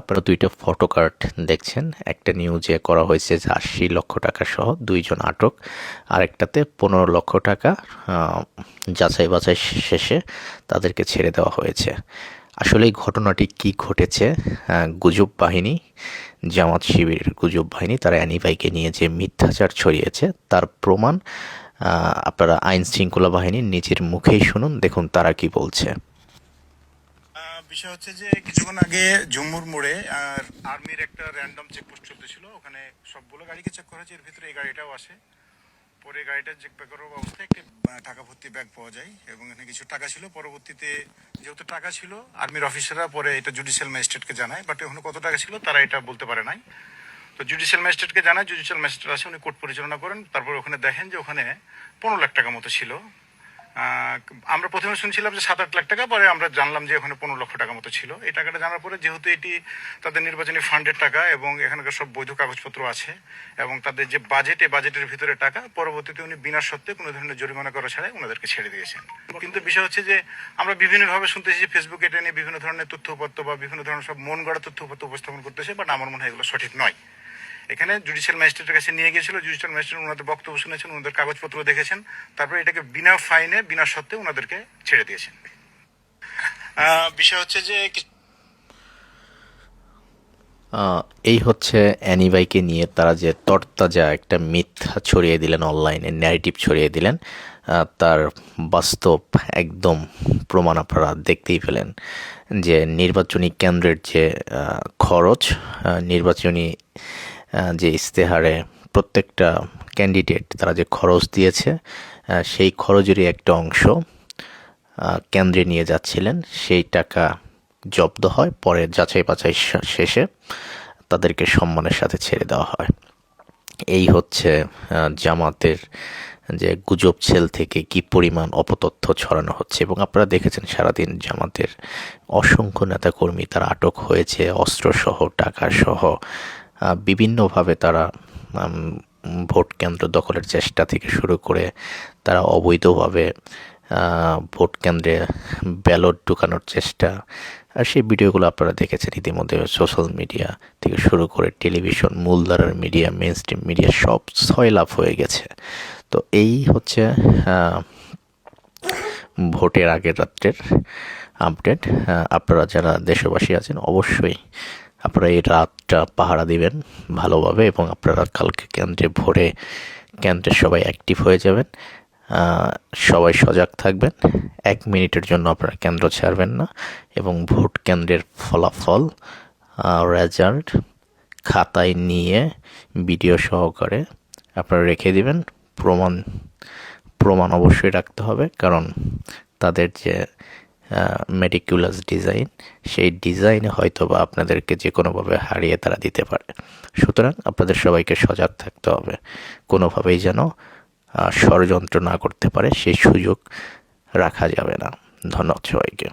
আপনারা দুইটা photo card দেখছেন। একটা নিউজে করা হয়েছে যে আশি লক্ষ টাকা সহ দুইজন আটক, আরেকটাতে পনেরো লক্ষ টাকা যাচাই বাছাই শেষে তাদেরকে ছেড়ে দেওয়া হয়েছে। আসলে এই ঘটনাটি কি ঘটেছে? গুজব বাহিনী, জামাত শিবিরের গুজব বাহিনী, তারা অ্যানিভাইকে নিয়ে যে মিথ্যাচার ছড়িয়েছে, তার প্রমাণ আপনারা আইন শৃঙ্খলা বাহিনীর নিজের মুখেই শুনুন, দেখুন তারা কি বলছে। বিষয় হচ্ছে যে কিছুক্ষণ আগে জম্মুর মোড়ে, আর আর্মির একটা র্যান্ডম চেকপোস্ট চলতেছিল। ওখানে সবগুলো গাড়িকে চেক করা হয়েছে, এর ভিতরে এই গাড়িটাও আসে। পরে গাড়িটা চেক করার অবস্থায় একটি টাকা ভর্তি ব্যাগ পাওয়া যায়, এবং এখানে কিছু টাকা ছিল। পরবর্তীতে যেহেতু টাকা ছিল, আর্মির অফিসাররা পরে এটা জুডিশিয়াল ম্যাজিস্ট্রেটকে জানায় বাট ওখানে কত টাকা ছিল তারা এটা বলতে পারে নাই। তো জুডিশিয়াল ম্যাজিস্ট্রেটকে জানায় জুডিশিয়াল ম্যাজিস্ট্রেট আসে, উনি কোর্ট পরিচালনা করেন। তারপর ওখানে দেখেন যে ওখানে পনেরো লাখ টাকা মতো ছিল। আমরা প্রথমে শুনছিলাম যে সাত আট লাখ টাকা, পরে আমরা জানলাম যে ওখানে পনেরো লক্ষ টাকা মতো ছিল। এই টাকাটা জানার পরে যেহেতু এটি তাদের নির্বাচনী ফান্ডের টাকা এবং এখানকার সব বৈধ কাগজপত্র আছে এবং তাদের যে বাজেট বাজেটের ভিতরে টাকা, পরবর্তীতে উনি বিনা সত্ত্বে কোনো ধরনের জরিমানা করা ছাড়াই ওনাদেরকে ছেড়ে দিয়েছেন। কিন্তু বিষয় হচ্ছে যে আমরা বিভিন্নভাবে শুনতেছি যে ফেসবুকে এটা নিয়ে বিভিন্ন ধরনের তথ্যপত্র বা বিভিন্ন ধরনের সব মন গড়া তথ্যপত্র উপস্থাপন করতেছে বাট আমার মনে হয় এগুলো সঠিক নয়। এখানে জুডিশিয়াল ম্যাজিস্ট্রেটের কাছে নিয়ে গিয়েছিল জুডিশিয়াল ম্যাজিস্ট্রেট ওনাদের বক্তব্য শুনেছেন, ওনাদের কাগজপত্র দেখেছেন, তারপরে এটাকে বিনা ফাইনে বিনা সত্ত্বে ওনাদেরকে ছেড়ে দিয়েছেন। বিষয় হচ্ছে যে এই হচ্ছে অ্যানিভাইকে নিয়ে তারা যে তরতাজা একটা মিথ্যা ছড়িয়ে দিলেন অনলাইনে ন্যারেটিভ ছড়িয়ে দিলেন তার বাস্তব একদম প্রমাণ আপনারা দেখতেই পেলেন যে নির্বাচনী কেন্দ্রের যে খরচ নির্বাচনী যে ইস্তেহারে প্রত্যেকটা ক্যান্ডিডেট তারা যে খরচ দিয়েছে সেই খরচেরই একটা অংশ কেন্দ্রে নিয়ে যাচ্ছিলেন। সেই টাকা জব্দ হয়, পরে যাচাই বাছাই শেষে তাদেরকে সম্মানের সাথে ছেড়ে দেওয়া হয়। এই হচ্ছে জামাতের যে গুজব ছেল থেকে কি পরিমাণ অপতথ্য ছড়ানো হচ্ছে। এবং আপনারা দেখেছেন সারাদিন জামাতের অসংখ্য নেতাকর্মী তারা আটক হয়েছে, অস্ত্রসহ, টাকাসহ বিভিন্নভাবে তারা ভোট কেন্দ্র দখলের চেষ্টা থেকে শুরু করে তারা অবৈধভাবে ভোট কেন্দ্রে ব্যালট ঢুকানোর চেষ্টা, আর সেই ভিডিওগুলো আপনারা দেখেছেন ইতিমধ্যে সোশ্যাল মিডিয়া থেকে শুরু করে টেলিভিশন, মূলধারার মিডিয়া মেন স্ট্রিম মিডিয়া সব ছয়লাভ হয়ে গেছে। তো এই হচ্ছে ভোটের আগের রাত্রের আপডেট আপনারা যারা দেশবাসী আছেন অবশ্যই আপনারা এই রাতটা পাহারা দিবেন ভালোভাবে এবং আপনারা কালকে কেন্দ্রে ভোরে, কেন্দ্রে সবাই অ্যাক্টিভ হয়ে যাবেন। সবাই সজাগ থাকবেন। এক মিনিটের জন্য আপনারা কেন্দ্র ছাড়বেন না এবং ভোট কেন্দ্রের ফলাফল রেজাল্ট খাতায় নিয়ে ভিডিও সহকারে আপনারা রেখে দিবেন। প্রমাণ প্রমাণ অবশ্যই রাখতে হবে কারণ তাদের যে মেডিকুলাস ডিজাইন সেই ডিজাইনে হয়তো বা আপনাদেরকে যে কোনোভাবে হারিয়ে তারা দিতে পারে। সুতরাং আপনাদের সবাইকে সজাগ থাকতে হবে। কোনোভাবেই যেন ষড়যন্ত্র না করতে পারে, সেই সুযোগ রাখা যাবে না। ধন্যবাদ সবাইকে।